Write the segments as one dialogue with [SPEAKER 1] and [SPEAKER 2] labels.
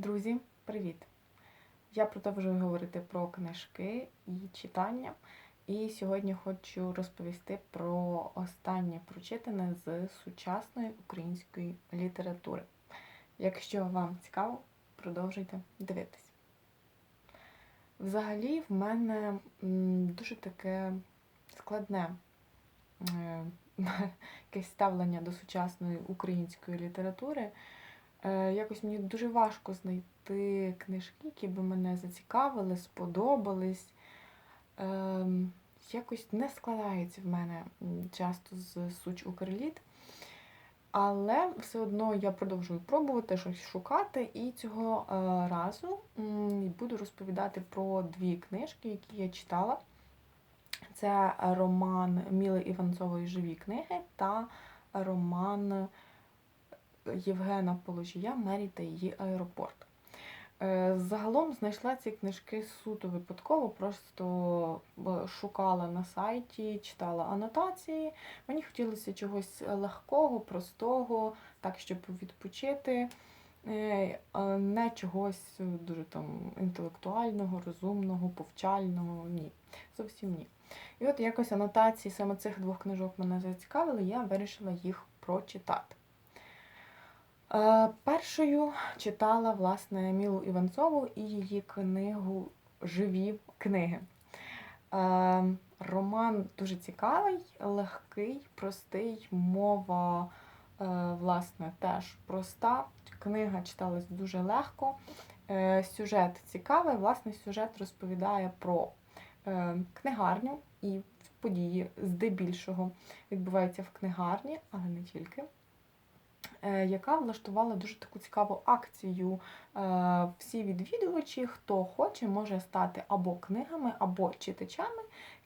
[SPEAKER 1] Друзі, привіт! Я продовжую говорити про книжки і читання. І сьогодні хочу розповісти про останнє прочитане з сучасної української літератури. Якщо вам цікаво, продовжуйте дивитись. Взагалі, в мене дуже таке складне е, якесь ставлення до сучасної української літератури. Е, Якось мені дуже важко знайти книжки, які би мене зацікавили, сподобались. Ем, Якось не складається в мене часто з суч Укрліт. Але все одно я продовжую пробувати щось шукати, і цього е, разу буду розповідати про дві книжки, які я читала. Це роман Міли Іванцової Живі книги та роман Євгена Положія Мері та її аеропорт. Е, Загалом знайшла ці книжки суто випадково, просто е, шукала на сайті, читала анотації. Мені хотілося чогось легкого, простого, так, щоб відпочити, е, не чогось дуже там інтелектуального, розумного, повчального. Ні, зовсім ні. І от якось анотації саме цих двох книжок мене зацікавили, я вирішила їх прочитати. Е, Першою читала власне Мілу Іванцову і її книгу Живі книги. Е, Роман дуже цікавий, легкий, простий, мова, е, власне, теж проста. Книга читалась дуже легко. Сюжет цікавий. Власне, сюжет розповідає про книгарню і події здебільшого відбуваються в книгарні, але не тільки. Е, яка влаштувала дуже таку цікаву акцію. Е, Всі відвідувачі, хто хоче, може стати або книгами, або читачами.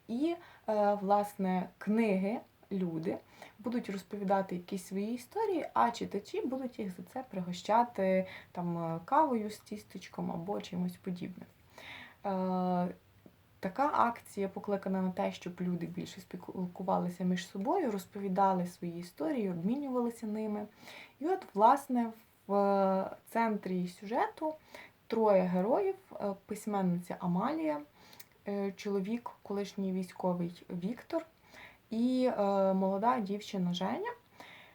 [SPEAKER 1] І, е, власне, книги, люди будуть розповідати якісь свої історії, а читачі будуть їх за це пригощати там кавою з тістечком або чимось подібним. Така акція покликана на те, щоб люди більше спілкувалися між собою, розповідали свої історії, обмінювалися ними. І от, власне, в центрі сюжету троє героїв: письменниця Амалія, е, чоловік, колишній військовий Віктор і е, молода дівчина Женя,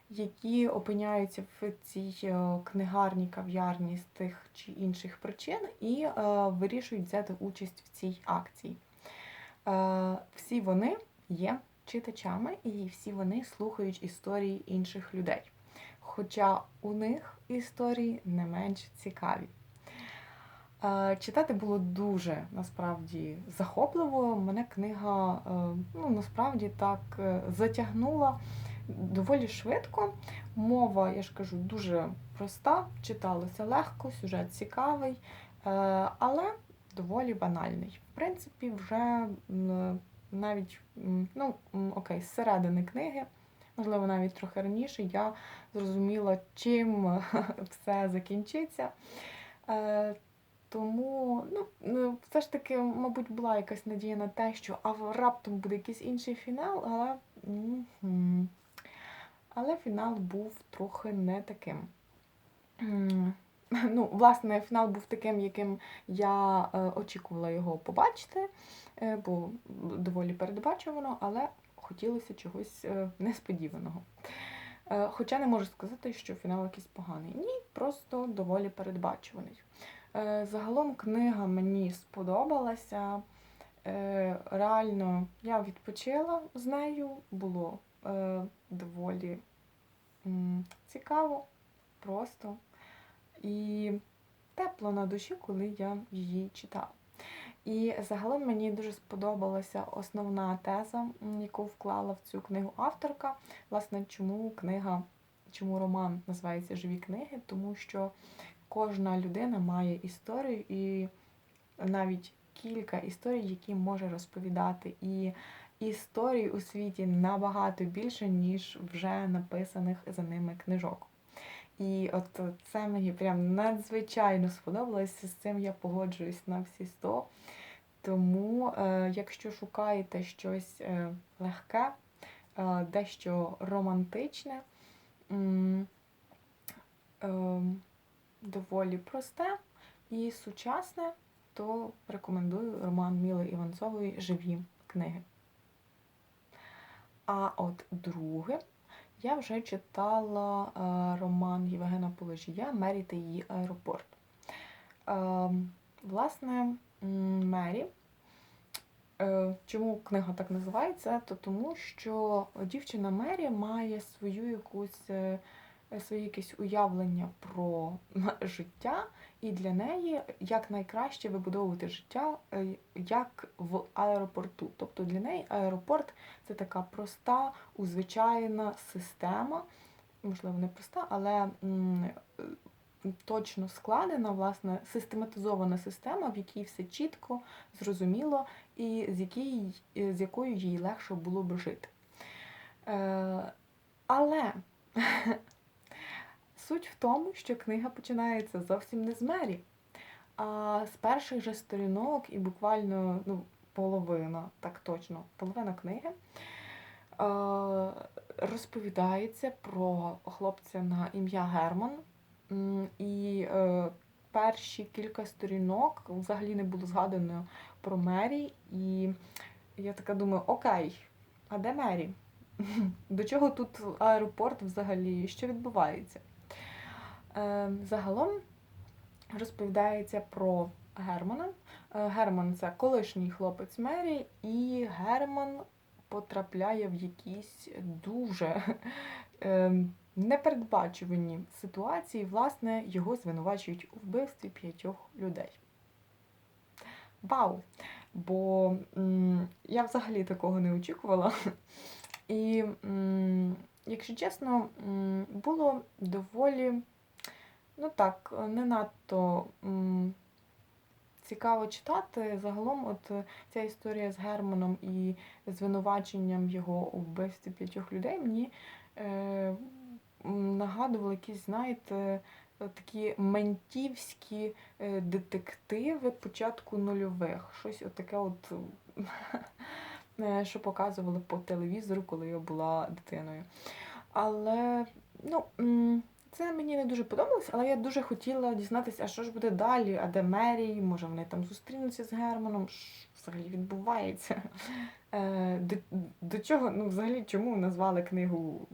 [SPEAKER 1] які опиняються в цій е, книгарній кав'ярні з тих чи інших причин і вирішують взяти участь в цій акції. Всі вони є читачами, і всі вони слухають історії інших людей хоча у них історії не менш цікаві. Е, читати було дуже насправді захопливо. Мене книга е, ну, насправді так е, затягнула доволі швидко. Мова, я ж кажу, дуже проста, читалося легко, сюжет цікавий, але доволі банальний. В принципі, вже навіть ну, окей, з середини книги можливо, навіть трохи раніше, я зрозуміла, чим все закінчиться. Е, тому, ну, все ж таки, мабуть, була якась надія на те, що а раптом буде якийсь інший фінал, але але фінал був трохи не таким. Ну, Власне, фінал був таким, яким я е, очікувала його побачити, е, бо доволі передбачувано, але хотілося чогось е, несподіваного. Хоча не можу сказати, що фінал якийсь поганий. Ні, просто доволі передбачуваний. Загалом книга мені сподобалася. Реально, я відпочила з нею, було доволі цікаво, просто і тепло на душі, коли я її читала. І загалом мені дуже сподобалася основна теза, яку вклала в цю книгу авторка. Власне, чому книга, чому роман називається Живі книги? Тому що кожна людина має історію і навіть кілька історій, які може розповідати. І історій у світі набагато більше, ніж вже написаних за ними книжок. І от це мені прям надзвичайно сподобалося. З цим я погоджуюсь на всі сто. Тому, е, якщо шукаєте щось е, легке, е, дещо романтичне, доволі просте, І сучасне, то рекомендую роман Міли Іванцової Живі книги. А от друге, я вже читала е, роман Євгена Положія Мері та її аеропорт. Е, власне, Мері. Е, Чому книга так називається? То тому, що дівчина Мері має свою якусь е, своє якесь уявлення про життя, і для неї як найкраще вибудовувати життя е, як в аеропорту. Тобто для неї аеропорт це така проста, узвичайна система, можливо, не проста, але е, точно складена, власне, систематизована система, в якій все чітко, зрозуміло, і з, якій, з якою їй легше було б жити. Але суть в тому, що книга починається зовсім не з Мері, а з перших же сторінок і буквально ну, половина, так точно, половина книги. е, Розповідається про хлопця на ім'я Герман. І е, перші кілька сторінок взагалі не було згадано про Мері. І я така думаю, окей, а де Мері? До чого тут аеропорт взагалі? Що відбувається? Е, Загалом розповідається про Германа. Е, Герман це колишній хлопець Мері, і Герман потрапляє в якісь дуже е, непередбачувані ситуації. Власне, його звинувачують у вбивстві п'ятьох людей. Вау! Бо я взагалі такого не очікувала. І, якщо чесно, було доволі, ну так, не надто цікаво читати. Загалом, от е, ця історія з Германом і звинуваченням його у вбивстві п'ятьох людей мені е, нагадували якісь, знаєте, такі ментівські е, детективи початку нульових. Щось отаке от. е, що показували по телевізору, коли я була дитиною. Але ну, це мені не дуже подобалось, але я дуже хотіла дізнатися, а що ж буде далі, а де Мері, може вони там зустрінуться з Германом, що взагалі відбувається. Е, До, до чого, ну, взагалі, чому назвали книгу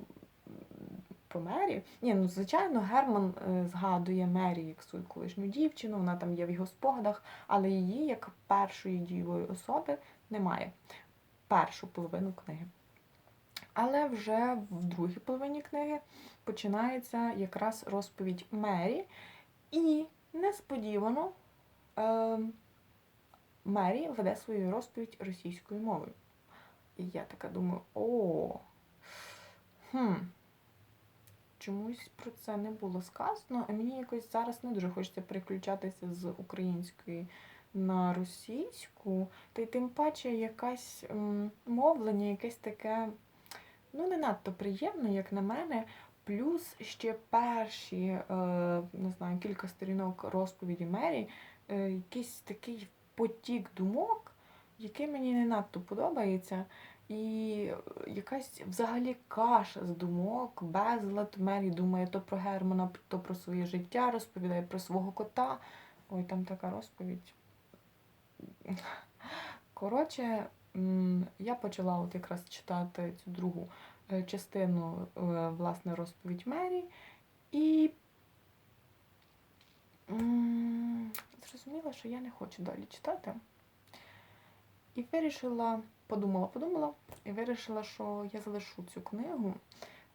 [SPEAKER 1] про Мері? Ні, ну звичайно, Герман е, згадує Мері як свою колишню дівчину, вона там є в його спогадах, але її як першої дієвої особи немає першу половину книги. Але вже в другій половині книги починається якраз розповідь Мері, і несподівано е, Мері веде свою розповідь російською мовою. І я така думаю, о, хм, чомусь про це не було сказано, а мені якось зараз не дуже хочеться переключатися з української на російську, та й тим паче якась м, мовлення, якесь таке, ну, не надто приємне, як на мене. Плюс ще перші, е, не знаю, кілька сторінок розповіді Мері, е, якийсь такий потік думок, який мені не надто подобається. І якась взагалі каша з думок, безлад. Мері думає то про Германа, то про своє життя, розповідає про свого кота. Ой, там така розповідь. Коротше, я почала от якраз читати цю другу е, частину, е, власне, розповідь Мері, і зрозуміла, що я не хочу далі читати. І вирішила, подумала, подумала, і вирішила, що я залишу цю книгу.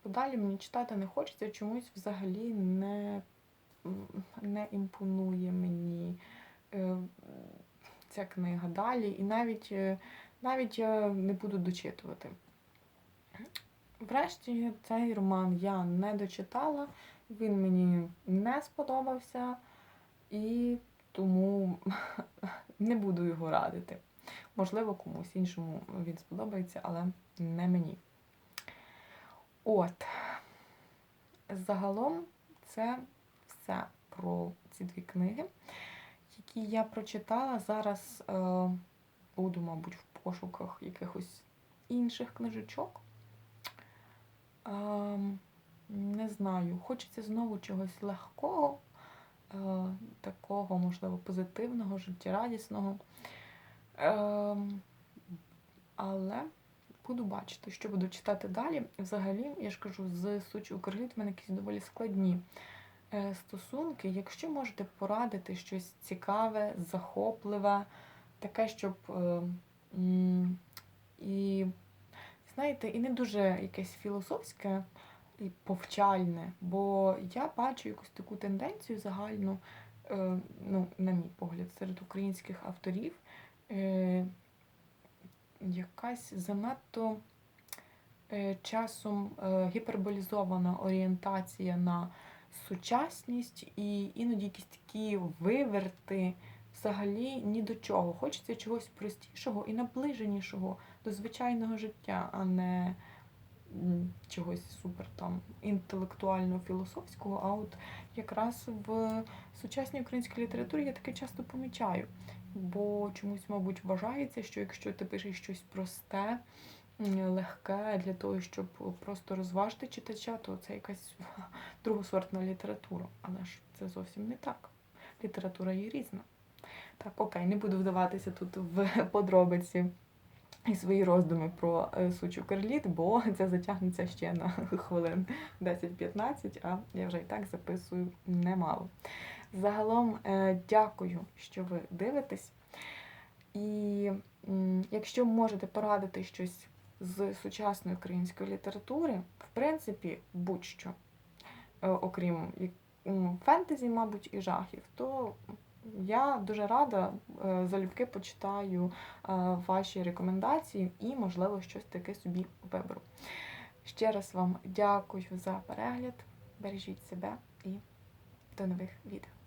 [SPEAKER 1] Бо далі мені читати не хочеться, чомусь взагалі не, не імпонує мені. е, ця книга далі, і навіть, навіть я не буду дочитувати. Врешті цей роман я не дочитала, він мені не сподобався, і тому не буду його радити. Можливо, комусь іншому він сподобається, але не мені. От, загалом, це все про ці дві книги які я прочитала. Зараз е, буду, мабуть, в пошуках якихось інших книжечок. Е, не знаю, хочеться знову чогось легкого, е, такого. можливо, позитивного, життєрадісного. Ем, але буду бачити, що буду читати далі. Взагалі, я ж кажу, з Суч Укрліт в мене якісь доволі складні е, стосунки. Якщо можете порадити щось цікаве, захопливе, таке, щоб е, м, і, знаєте, і не дуже якесь філософське і повчальне, бо я бачу якусь таку тенденцію загальну, е, ну, на мій погляд, серед українських авторів. Е, якась занадто е, часом гіперболізована орієнтація на сучасність і іноді якісь такі виверти взагалі ні до чого. Хочеться чогось простішого і наближенішого до звичайного життя, а не чогось супер там інтелектуально-філософського. А от якраз в сучасній українській літературі я таке часто помічаю. Бо чомусь, мабуть, вважається, що якщо ти пишеш щось просте, легке для того, щоб просто розважити читача, то це якась другосортна література. Але ж це зовсім не так. Література є різна. Так, окей, не буду вдаватися тут в подробиці і свої роздуми про е, сучу карліт, бо це затягнеться ще на хвилин 10-15, а я вже і так записую немало. Загалом е, дякую, що ви дивитесь. І якщо можете порадити щось з сучасної української літератури, в принципі, будь-що, е, окрім фентезі, мабуть, і жахів, то я дуже рада, е, залюбки почитаю е, ваші рекомендації і, можливо, щось таке собі виберу. Ще раз вам дякую за перегляд. Бережіть себе і до нових відео.